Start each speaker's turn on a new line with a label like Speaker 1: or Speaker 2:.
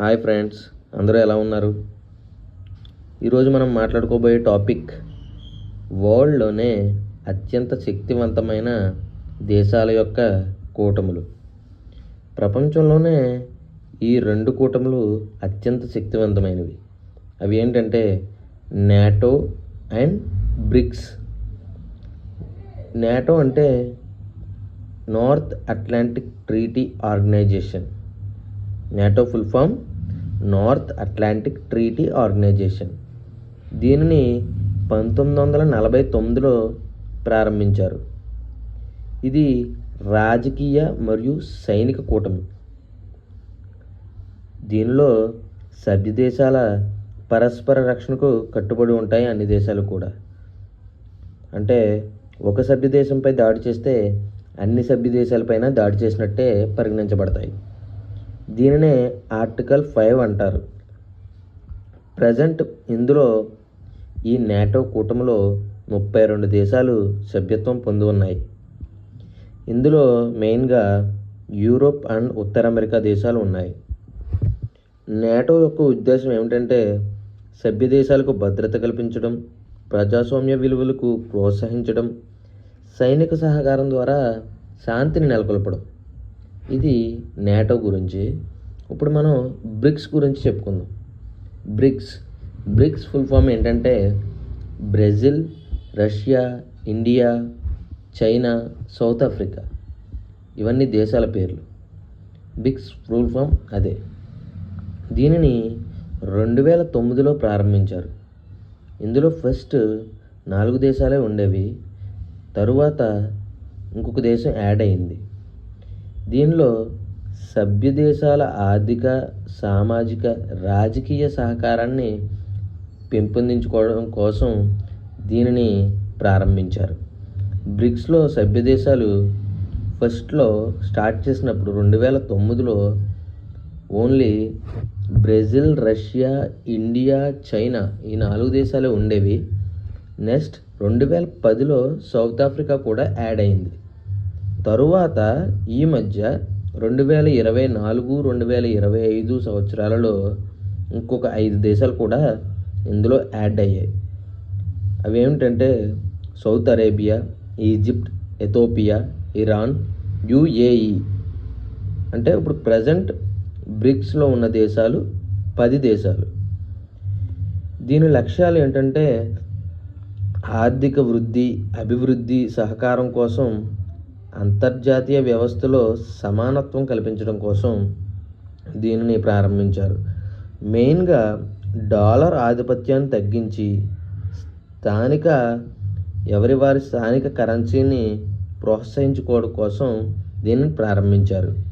Speaker 1: Hi friends అందరూ ఎలా ఉన్నారు? ఈరోజు మనం మాట్లాడుకోబోయే టాపిక్ వరల్డ్లోనే అత్యంత శక్తివంతమైన దేశాల యొక్క కూటములు. ప్రపంచంలోనే ఈ రెండు కూటములు అత్యంత శక్తివంతమైనవి. అవి ఏంటంటే నాటో అండ్ బ్రిక్స్. నాటో అంటే north Atlantic treaty organisation. NATO full form north Atlantic treaty organisation. దీనిని పంతొమ్మిది వందల నలభై తొమ్మిదిలో ప్రారంభించారు. ఇది రాజకీయ మరియు సైనిక కూటమి. దీనిలో సభ్యదేశాల పరస్పర రక్షణకు కట్టుబడి ఉంటాయి అన్ని దేశాలు కూడా. అంటే ఒక సభ్య దేశంపై దాడి చేస్తే అన్ని సభ్య దేశాలపైన దాడి చేసినట్టే పరిగణించబడతాయి. దీనినే ఆర్టికల్ ఫైవ్ అంటారు. ప్రజెంట్ ఇందులో ఈ నాటో కూటమిలో ముప్పై రెండు దేశాలు సభ్యత్వం పొంది ఉన్నాయి. ఇందులో మెయిన్గా యూరోప్ అండ్ ఉత్తర అమెరికా దేశాలు ఉన్నాయి. నాటో యొక్క ఉద్దేశం ఏమిటంటే సభ్య దేశాలకు భద్రత కల్పించడం ప్రజాస్వామ్య విలువలకు ప్రోత్సహించడం సైనిక సహకారం ద్వారా శాంతిని నెలకొల్పడం. ఇది నేటో గురించి. ఇప్పుడు మనం బ్రిక్స్ గురించి చెప్పుకుందాం. బ్రిక్స్. బ్రిక్స్ ఫుల్ ఫామ్ ఏంటంటే Brazil Russia India China south Africa. ఇవన్నీ దేశాల పేర్లు. బ్రిక్స్ ఫుల్ ఫామ్ అదే. దీనిని రెండు వేల తొమ్మిదిలో ప్రారంభించారు. ఇందులో ఫస్ట్ నాలుగు దేశాలే ఉండేవి. తరువాత ఇంకొక దేశం యాడ్ అయింది. దీనిలో సభ్య దేశాల ఆర్థిక సామాజిక రాజకీయ సహకారాన్ని పెంపొందించుకోవడం కోసం దీనిని ప్రారంభించారు. బ్రిక్స్లో సభ్య దేశాలు ఫస్ట్లో స్టార్ట్ చేసినప్పుడు రెండు వేల తొమ్మిదిలో only Brazil Russia India China ఈ నాలుగు దేశాలే ఉండేవి. నెక్స్ట్ రెండు వేల పదిలో సౌత్ ఆఫ్రికా కూడా యాడ్ అయింది. తరువాత ఈ మధ్య రెండు వేల ఇరవై నాలుగు రెండు వేల ఇరవై ఐదు సంవత్సరాలలో ఇంకొక ఐదు దేశాలు కూడా ఇందులో యాడ్ అయ్యాయి. అవి ఏమిటంటే Saudi Arabia Egypt Ethiopia Iran UAE. అంటే ఇప్పుడు ప్రజెంట్ బ్రిక్స్లో ఉన్న దేశాలు పది దేశాలు. దీని లక్ష్యాలు ఏంటంటే ఆర్థిక వృద్ధి అభివృద్ధి సహకారం కోసం అంతర్జాతీయ వ్యవస్థలో సమానత్వం కల్పించడం కోసం దీనిని ప్రారంభించారు. మెయిన్గా డాలర్ ఆధిపత్యాన్ని తగ్గించి స్థానిక ఎవరి వారి స్థానిక కరెన్సీని ప్రోత్సహించుకోవడం కోసం దీనిని ప్రారంభించారు.